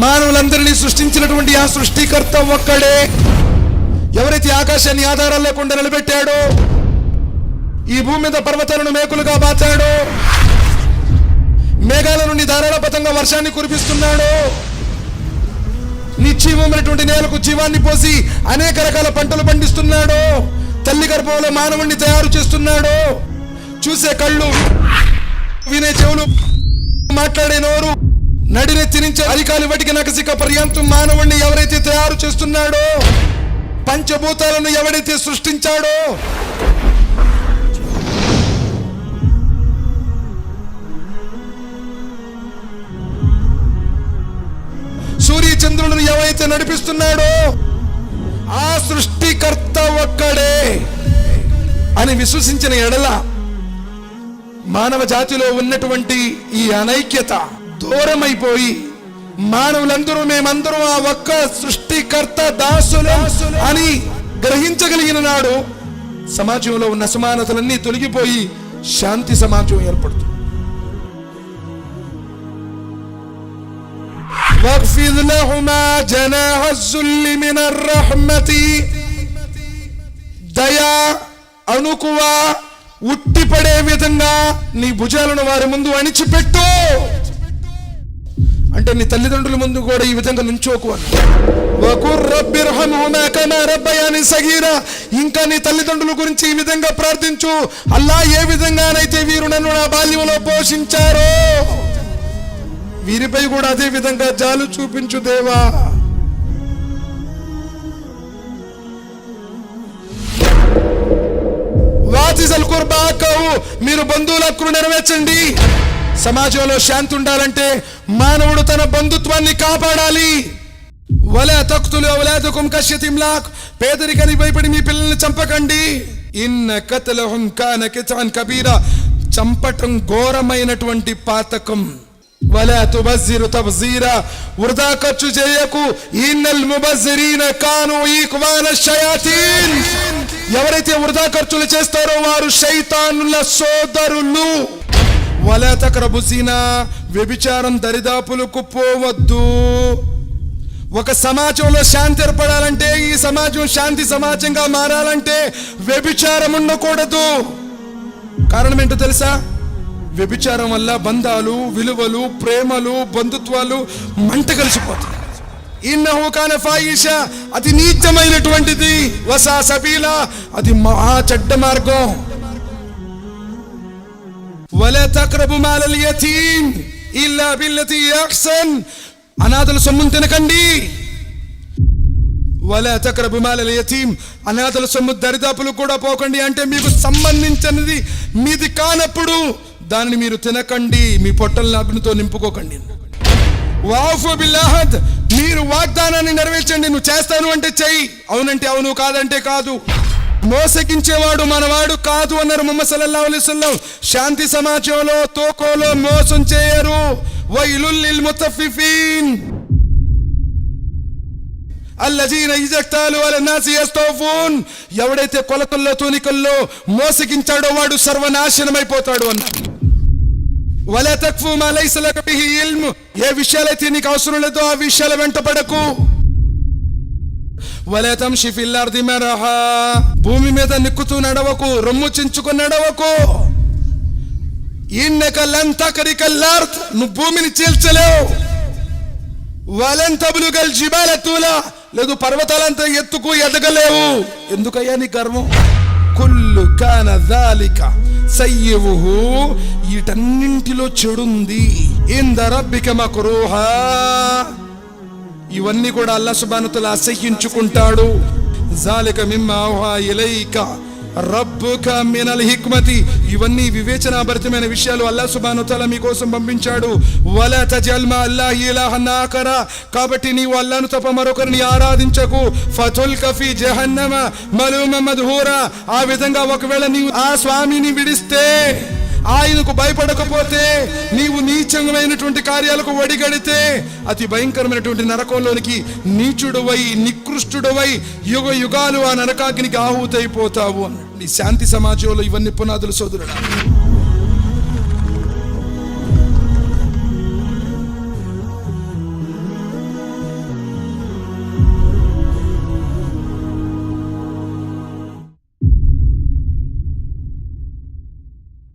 మానవులందరినీ సృష్టించినటువంటి ఆ సృష్టికర్త ఒక్కడే. ఎవరైతే ఆకాశాన్ని ఆధారాలు లేకుండా నిలబెట్టాడో ఈ భూమి మీద పర్వతాలను మేకులుగా బాచాడో మేఘాల నుండి ధారాళపతంగా వర్షాన్ని కురిపిస్తున్నాడో నిశ్చీవమైనటువంటి నేలకు జీవాన్ని పోసి అనేక రకాల పంటలు పండిస్తున్నాడో తల్లి గర్భంలో మానవుణ్ణి తయారు చేస్తున్నాడో చూసే కళ్ళు వినే చెవులు మాట్లాడే నోరు నడినెత్తినించే అధికారి వటికి నకసిక పర్యంతం మానవుణ్ణి ఎవరైతే తయారు చేస్తున్నాడో పంచభూతాలను ఎవరైతే సృష్టించాడో సూర్య చంద్రులను ఎవరైతే నడిపిస్తున్నాడో ఆ సృష్టికర్త ఒక్కడే అని విశ్వసించిన ఎడల మానవ జాతిలో ఉన్నటువంటి ఈ అనైక్యత దూరమైపోయి మానవులందరూ మేమందరూ ఆ ఒక్క సృష్టికర్త దాసులు అని గ్రహించగలిగిన నాడు సమాజంలో ఉన్న అసమానతలన్నీ తొలగిపోయి శాంతి సమాజం ఏర్పడుతుంది واخفض لهما جناح الذل من الرحمة దయా అణుకువ ఉట్టిపడే విధంగా నీ భుజాలను వారి ముందు అణిచిపెట్టు అంటే నీ తల్లిదండ్రుల ముందు కూడా ఈ విధంగా నుంచోకు అని సగీరా ఇంకా నీ తల్లిదండ్రుల గురించి ఈ విధంగా ప్రార్థించు. అల్లా ఏ విధంగానైతే వీరు నన్ను నా బాల్యంలో పోషించారో వీరిపై కూడా అదే విధంగా జాలు చూపించు దేవా. వాతిసల్ మీరు బంధువుల హక్కును నెరవేర్చండి. సమాజంలో శాంతి ఉండాలంటే మానవుడు తన బంధుత్వాన్ని కాపాడాలి. వల తక్తులు అవలాదుకుం కశ్యతిమ్లాక్ పేదరికని భయపడి మీ పిల్లల్ని చంపకండి. ఇన్న కతలహుం కాన కితాన్ కబీరా. చంపటం ఘోరమైనటువంటి పాతకం. వలా తుబజ్జిరు తబ్జీరా వృధా ఖర్చు చేయకు. ఇన్నల్ ముబజ్జిరీన కాను ఈక్వాన షయాతీన్. ఎవరైతే వృధా ఖర్చులు చేస్తారో వారు శైతానుల సోదరులు. వలా వ్యభిచారం దరిదాపులకు పోవద్దు ఒక సమాజంలో శాంతి ఏర్పడాలంటే ఈ సమాజం శాంతి సమాజంగా మారాలంటే వ్యభిచారం ఉండకూడదు కారణం ఏంటో తెలుసా? వ్యభిచారం వల్ల బంధాలు విలువలు ప్రేమలు బంధుత్వాలు మంట కలిసిపోతాయి. ఇన్నహు కాన ఫాయిష అది నీచమైనటువంటిది. వసా సబీలా అది మహా చెడ్డ మార్గం. వల తక్రబు మాలల్ యతీం ఇల్లా బిల్లతి అహ్సన్ అనాథల సొమ్మును తినకండి వల తక్రబు మాలల్ యతీం అనాథల సొమ్ము దరిదాపులు కూడా పోకండి అంటే మీకు సంబంధించినది మీది కానప్పుడు దానిని మీరు తినకండి మీ పొట్టల అగ్నితో నింపుకోకండి వాఫు బిల్లాహద్ మీరు వాగ్దానాన్ని నెరవేర్చండి నువ్వు చేస్తాను అంటే చెయ్యి అవునంటే అవును కాదంటే కాదు మోసగించేవాడు మనవాడు కాదు అన్నారు ముమ్మసలల్లా సల్లల్లాహు శాంతి సమాజంలో తోకోలో మోసం చేయరు. వైలుల్ ముతఫిఫీన్. అల్లజీన ఇజక్తాలు అల ఎవడైతే కొలతల్లో తూనికల్లో మోసగించాడో వాడు సర్వనాశనమైపోతాడు అన్నారు వలా మా లైస ఏ విషయాలైతే నీకు అవసరం లేదో ఆ విషయాల వెంట పడకు. వలా తమ్షి ఫిల్ భూమి మీద నిక్కుతూ నడవకు రొమ్ము చించుకు నడవకు. ఇన్నక లన్ తకరికల్ నువ్వు భూమిని చీల్చలేవు. వలంతబులుగల్ జిబాల తూలా లేదు పర్వతాలంతా ఎత్తుకు ఎదగలేవు. ఎందుకయ్యా నీ గర్వం? కుల్లు కాన దాలిక సయ్యవుహు వీటన్నింటిలో చెడుంది. ఇంద రబ్బిక ఇవన్నీ కూడా అల్లా సుబానుతల అసహ్యించుకుంటాడు. జాలిక మిమ్మ ఇలైక. రబ్బుక మినల్ హిక్మతి. ఇవన్నీ వివేచనాభరితమైన విషయాలు అల్లా సుబానుతల మీకోసం పంపించాడు. వల తజల్మ అల్లాహి ఇలాహన్న కాబట్టి నీవు అల్లాను తప్ప మరొకరిని ఆరాధించకు. ఫతుల్ కఫీ జహన్నమ మలూమ మధూరా ఆ విధంగా ఒకవేళ నీవు ఆ స్వామిని విడిస్తే ఆయనకు భయపడకపోతే నీవు నీచంగమైనటువంటి కార్యాలకు ఒడిగడితే అతి భయంకరమైనటువంటి నరకంలోనికి నీచుడువై నికృష్టుడవై యుగ యుగాలు ఆ నరకాగ్నికి ఆహుతైపోతావు అన్నాడు. శాంతి సమాజంలో ఇవన్నీ పునాదులు సోదరుడు.